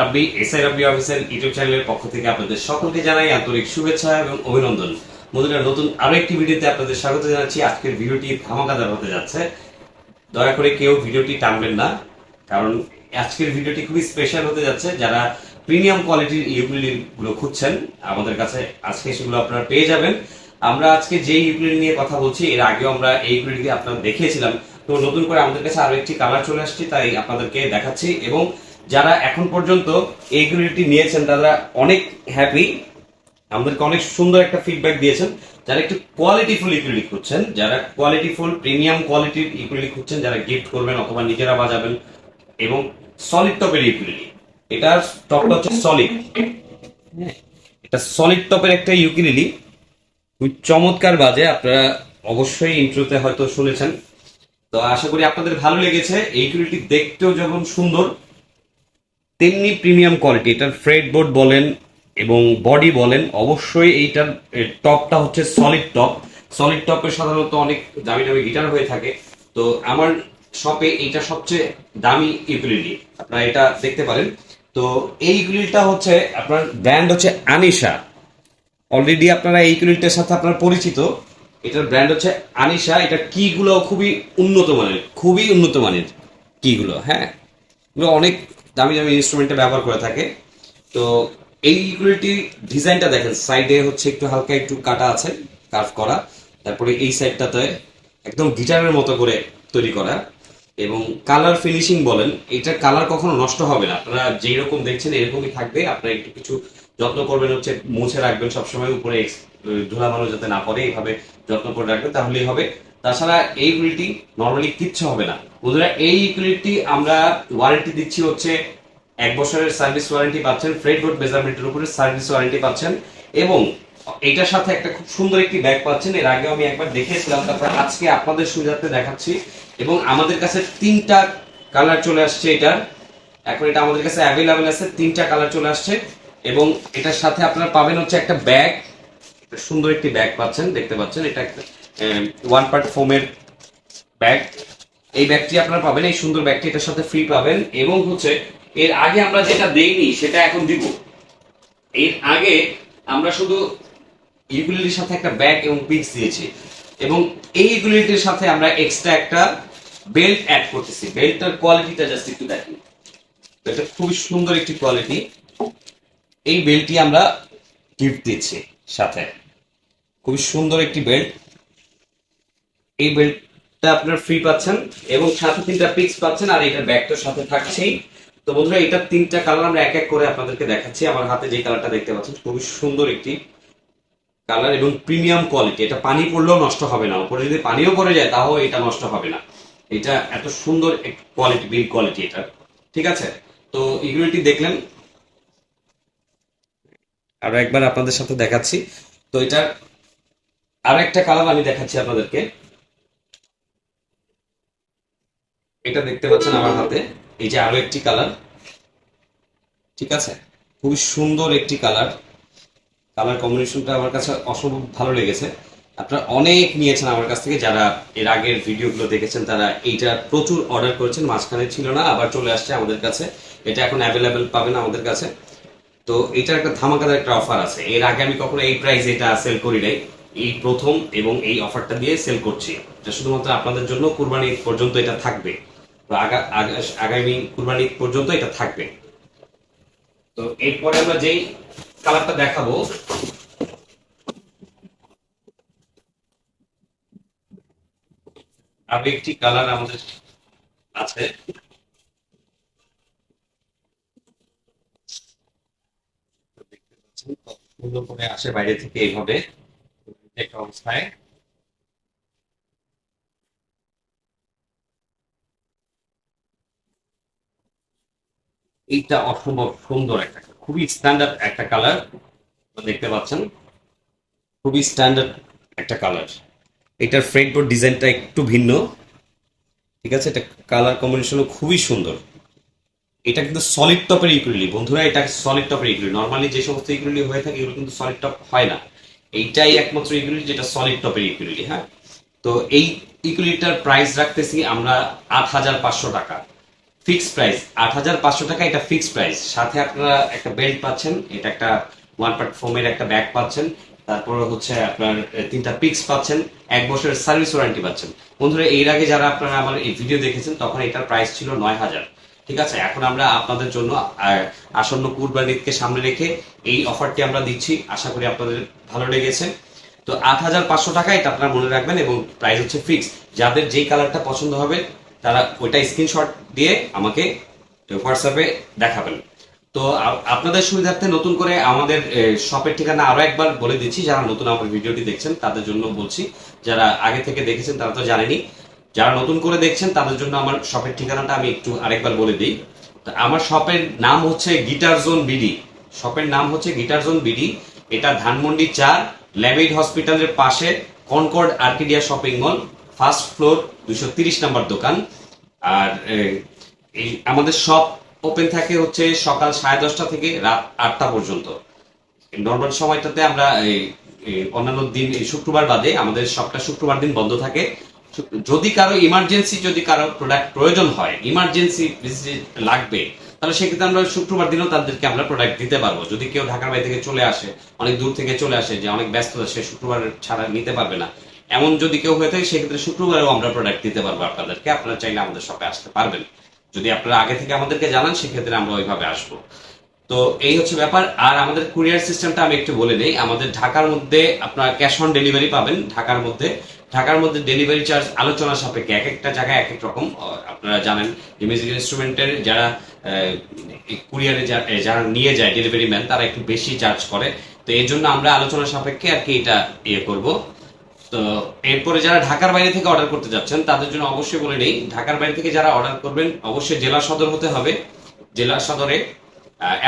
I Rabbi official YouTube চ্যানেলের পক্ষ থেকে আপনাদের সকলকে জানাই আন্তরিক শুভেচ্ছা এবং অভিনন্দন। বন্ধুরা নতুন আরও একটি ভিডিওতে আপনাদের স্বাগত জানাচ্ছি। আজকের ভিডিওটি ধামাকাদার হতে যাচ্ছে। দয়া করে কেউ ভিডিওটি টানবেন না, কারণ আজকের ভিডিওটি খুবই স্পেশাল হতে যাচ্ছে। যারা প্রিমিয়াম কোয়ালিটির ইউকুলিলি গুলো খুঁজছেন, আমাদের কাছে আজকে সেগুলো আপনারা পেয়ে যাবেন। আমরা আজকে যে ইউকুলিলি নিয়ে কথা বলছি, এর আগেও আমরা এই ইউকুলিটি আপনারা দেখিয়েছিলাম। তো নতুন করে আমাদের কাছে আরও একটি কালার চলে আসছে, তাই আপনাদেরকে দেখাচ্ছি এবং যারা এখন পর্যন্ত এই ইউকুলিটি নিয়েছেন, তারা অনেক হ্যাপি আমাদেরকে অনেক সুন্দর একটা ফিডব্যাক দিয়েছেন। যারা একটু কোয়ালিটিফুল ইকুইলি খুঁজছেন, যারা কোয়ালিটিফুল প্রিমিয়াম কোয়ালিটির ইকুইলি খুঁজছেন, যারা গিফট করবেন অথবা নিজেরা বাজাবেন এবং সলিড টপের ইকুইলি এটার টপটা হচ্ছে সলিড এটা সলিড টপের একটা ইউকিলিলি খুব চমৎকার বাজে, আপনারা অবশ্যই ইন্ট্রোতে হয়তো শুনেছেন। তো আশা করি আপনাদের ভালো লেগেছে। এই ইকুইলিটি দেখতেও যখন সুন্দর তেমনি প্রিমিয়াম কোয়ালিটি এটার ফ্রেড বোর্ড বলেন এবং বডি বলেন, অবশ্যই এইটার টপটা হচ্ছে সলিড টপ সলিড টপে সাধারণত অনেক দামি দামি গিটার হয়ে থাকে। তো আমার শপে এইটা সবচেয়ে দামি ইউকুলিলি আপনারা এটা দেখতে পারেন। তো এই ইউকুলিলটা হচ্ছে আপনার ব্র্যান্ড হচ্ছে আনিশা অলরেডি আপনারা এই ইউকুলিলটার সাথে আপনার পরিচিত। এটার ব্র্যান্ড হচ্ছে আনিশা এটা কিগুলো খুবই উন্নত মানের, খুবই উন্নত মানের কিগুলো হ্যাঁ? এগুলো অনেক দামি দামি ইনস্ট্রুমেন্টে ব্যবহার করে থাকে। তো এই ইকুইলিটি ডিজাইনটা দেখেন সাইডে হচ্ছে একটু হালকা একটু কাটা আছে কার্ভ করা। তারপরে এই সাইডটাতে একদম গিটারের মতো করে তৈরি করা। এবং কালার ফিনিশিং বলেন এটার কালার কখনো নষ্ট হবে না। আপনারা যেই রকম দেখছেন, এরকমই থাকবে। আপনারা একটু কিছু যত্ন করবেন হচ্ছে মুছে রাখবেন সবসময় উপরে ধুলা মানুষ যাতে না পড়ে এইভাবে যত্ন করে রাখবেন, তাহলেই হবে। তাছাড়া এই ইকুইলিটি নর্মালি কিচ্ছু হবে না। বন্ধুরা, এই ইকুইলিটি আমরা ওয়ারেন্টি দিচ্ছি হচ্ছে এক বছরের সার্ভিস ওয়ারেন্টি পাচ্ছেন ফ্রেড বোর্ড মেজারমেন্টের উপরে সার্ভিস ওয়ারেন্টি পাচ্ছেন এবং এটার সাথে একটা খুব সুন্দর একটি ব্যাগ পাচ্ছেন। এর আগে আমি একবার দেখেছিলাম তারপর আজকে আপনাদের সুবিধার্থে দেখাচ্ছি এবং আমাদের কাছে তিনটা কালার চলে আসছে এটার। এখন এটা আমাদের কাছে অ্যাভেলেবেল আছে, তিনটা কালার চলে আসছে। এবং এটার সাথে আপনারা পাবেন হচ্ছে একটা ব্যাগ। সুন্দর একটি ব্যাগ পাচ্ছেন, দেখতে পাচ্ছেন। এটা একটা ওয়ান পার্ট ফোমের ব্যাগ। এই ব্যাগটি আপনারা পাবেন, এই সুন্দর ব্যাগটি এটার সাথে ফ্রি পাবেন। এবং হচ্ছে, এর আগে আমরা যেটা দেইনি, সেটা এখন দিব। এর আগে আমরা শুধু ইউকুলিটির সাথে একটা ব্যাগ এবং পিক্স দিয়েছি। এবং এই ইউকুলিটির সাথে আমরা এক্সট্রা একটা বেল্ট অ্যাড করতেছি। বেল্টটার কোয়ালিটিটা জাস্ট একটু দেখেন। এটা খুবই সুন্দর একটি কোয়ালিটি এই বেল্টটি আমরা গিফট দিচ্ছি সাথে। খুবই সুন্দর একটি বেল্ট এই বেল্টটা আপনার ফ্রি পাচ্ছেন এবং সাথে তিনটা পিক্স পাচ্ছেন আর এটা ব্যাগটার সাথে থাকছেই। তো বন্ধুরা, এটা তিনটা কালার আমরা এক এক করে আপনাদেরকে দেখাচ্ছি। আমার হাতে যে কালারটা দেখতে পাচ্ছেন, খুবই সুন্দর একটি কালার এবং প্রিমিয়াম কোয়ালিটি এটা পানি পড়লেও নষ্ট হবে না। উপরে যদি পানিও পড়ে যায়, তাও এটা নষ্ট হবে না। এটা এত সুন্দর কোয়ালিটি বিল কোয়ালিটি এটা। ঠিক আছে? তো এগুলোটি দেখলেন। আরও একবার আপনাদের সাথে দেখাচ্ছি। তো এটার আরও একটা কালার আমি দেখাচ্ছি আপনাদেরকে। এটা দেখতে পাচ্ছেন আমার হাতে। এই যে আরও একটি কালার। ঠিক আছে? খুবই সুন্দর একটি কালার। কালার কম্বিনেশনটা আমার কাছে অসম্ভব ভালো লেগেছে। আপনারা অনেক নিয়েছেন আমার কাছ থেকে। যারা এর আগের ভিডিওগুলো দেখেছেন, তারা এইটা প্রচুর অর্ডার করেছেন। মাঝখানে ছিল না, আবার চলে আসছে আমাদের কাছে। এটা এখন অ্যাভেলেবেল পাবেন আমাদের কাছে। তো এটার একটা ধামাকাদার একটা অফার আছে। এর আগে আমি কখনো এই প্রাইস এটা সেল করি নাই। এই প্রথম এবং এই অফারটা দিয়ে সেল করছি। এটা শুধুমাত্র আপনাদের জন্য কুরবানি পর্যন্ত এটা থাকবে। আগামী কুরবানি পর্যন্ত এটা থাকবে। তো এরপরে আমরা যেই কালারটা দেখাবো, আরও একটি কালার আমাদের আছে। সুন্দর করে আসে বাইরে থেকে এইভাবে একটা অবস্থায়। এইটা অসম্ভব সুন্দর একটা খুবই স্ট্যান্ডার্ড একটা কালার দেখতে পাচ্ছেন। খুবই স্ট্যান্ডার্ড একটা কালার এটার ফ্রন্ট ডিজাইনটা একটু ভিন্ন। ঠিক আছে, এটা কালার কম্বিনেশনও খুবই সুন্দর। এটা কিন্তু সলিড টপের ইকুইলি বন্ধুরা, এটা সলিড টপের ইকুইলি নর্মালি যে সমস্ত ইকুইলি হয়ে থাকে, এগুলো কিন্তু সলিড টপ হয় না। এইটাই একমাত্র ইকুইলি যেটা সলিড টপের ইকুইলি হ্যাঁ? তো এই ইকুইলিটার প্রাইস রাখতেছি আমরা আট হাজার পাঁচশো টাকা। ফিক্স প্রাইস আট হাজার পাঁচশো টাকা এটা ফিক্স প্রাইস সাথে আপনারা একটা বেল্ট পাচ্ছেন, এটা একটা ওয়ান পার্ট ফোমের একটা ব্যাগ পাচ্ছেন। তারপর হচ্ছে আপনার তিনটা পিক্স পাচ্ছেন, এক বছরের সার্ভিস ওয়ারেন্টি পাচ্ছেন। বন্ধুরা, এর আগে যারা আপনারা আমার এই ভিডিও দেখেছেন, তখন এটার প্রাইস ছিল নয় হাজার। ঠিক আছে, এখন আমরা আপনাদের জন্য আসন্ন কুরবানিকে সামনে রেখে এই অফারটি আমরা দিচ্ছি। আশা করি আপনাদের ভালো লেগেছে। তো আট হাজার পাঁচশো টাকা এটা আপনারা মনে রাখবেন এবং প্রাইস হচ্ছে ফিক্স যাদের যেই কালারটা পছন্দ হবে, তারা ওইটা স্ক্রিনশট দিয়ে আমাকে হোয়াটসঅ্যাপে দেখাবেন। তো আপনাদের সুবিধার্থে নতুন করে আমাদের শপের ঠিকানা আরও একবার বলে দিচ্ছি। যারা নতুন আমার ভিডিওটি দেখছেন, তাদের জন্য বলছি। যারা আগে থেকে দেখেছেন, তারা তো জানেনি যারা নতুন করে দেখছেন, তাদের জন্য আমার শপের ঠিকানাটা আমি একটু আরেকবার বলে দিই। আমার শপের নাম হচ্ছে গিটার জোন বিডি শপের নাম হচ্ছে গিটার জোন বিডি এটা ধানমন্ডি চার ল্যাবেড হসপিটালের পাশে Concord Arcadia shopping mall first floor দুশো তিরিশ নম্বর দোকান। আর এই আমাদের শপ ওপেন থাকে হচ্ছে সকাল সাড়ে দশটা থেকে রাত আটটা পর্যন্ত। নর্মাল সময়টাতে আমরা অন্যান্য দিন শুক্রবার বাদে আমাদের সবটা শুক্রবার দিন বন্ধ থাকে। যদি কারও ইমার্জেন্সি যদি কারও প্রোডাক্ট প্রয়োজন হয় ইমার্জেন্সি লাগবে, তাহলে সেক্ষেত্রে আমরা শুক্রবার দিনও তাদেরকে আমরা প্রোডাক্ট দিতে পারব। যদি কেউ ঢাকার বাইরে থেকে চলে আসে, অনেক দূর থেকে চলে আসে, যে অনেক ব্যস্ততা, সে শুক্রবার ছাড়া নিতে পারবে না। এমন যদি কেউ হয়ে থাকে, সেক্ষেত্রে শুক্রবারেও আমরা প্রোডাক্ট দিতে পারব আপনাদেরকে। আপনারা চাইলে আমাদের শপে আসতে পারবেন। যদি আপনারা আগে থেকে আমাদেরকে জানান, সেক্ষেত্রে আমরা ওইভাবে আসব। তো এই হচ্ছে ব্যাপার। আর আমাদের কুরিয়ার সিস্টেমটা আমি একটু বলে দিই আমাদের ঢাকার মধ্যে আপনারা ক্যাশ অন ডেলিভারি পাবেন। ঢাকার মধ্যে ঢাকার মধ্যে ডেলিভারি চার্জ আলোচনা সাপেক্ষে এক একটা জায়গায় এক এক রকম আপনারা জানেন যে মিউজিক ইনস্ট্রুমেন্টের যারা কুরিয়ারে যারা নিয়ে যায় ডেলিভারি ম্যান তারা একটু বেশি চার্জ করে। তো এর জন্য আমরা আলোচনা সাপেক্ষে আর কি এটা ইয়ে করব। তো এরপরে যারা ঢাকার বাইরে থেকে অর্ডার করতে যাচ্ছেন, তাদের জন্য অবশ্যই বলে নেই। ঢাকার বাইরে থেকে যারা অর্ডার করবেন, অবশ্যই জেলা সদর হতে হবে। জেলা সদরে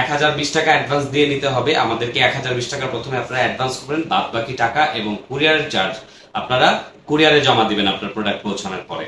এক হাজার বিশ টাকা অ্যাডভান্স দিয়ে নিতে হবে। আমাদেরকে এক হাজার বিশ টাকা প্রথমে আপনারা অ্যাডভান্স করবেন। বাদ বাকি টাকা এবং কুরিয়ারের চার্জ আপনারা কুরিয়ারে জমা দিবেন আপনার প্রোডাক্ট পৌঁছানোর পরে।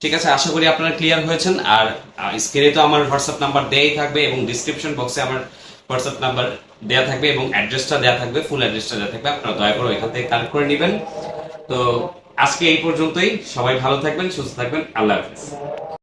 ঠিক আছে, আশা করি আপনারা ক্লিয়ার হয়েছেন। আর স্ক্রিনে তো আমার হোয়াটসঅ্যাপ নাম্বার দেয়াই থাকবে এবং ডিসক্রিপশন বক্সে আমার হোয়াটসঅ্যাপ নাম্বার দেয়া থাকবে এবং অ্যাড্রেসটা দেয়া থাকবে ফুল অ্যাড্রেসটা দেওয়া থাকবে। আপনারা দয়া করে এখান থেকে কালেক্ট করে নেবেন। তো, আজকে এই পর্যন্তই। সবাই ভালো থাকবেন, সুস্থ থাকবেন। আল্লাহ হাফিজ।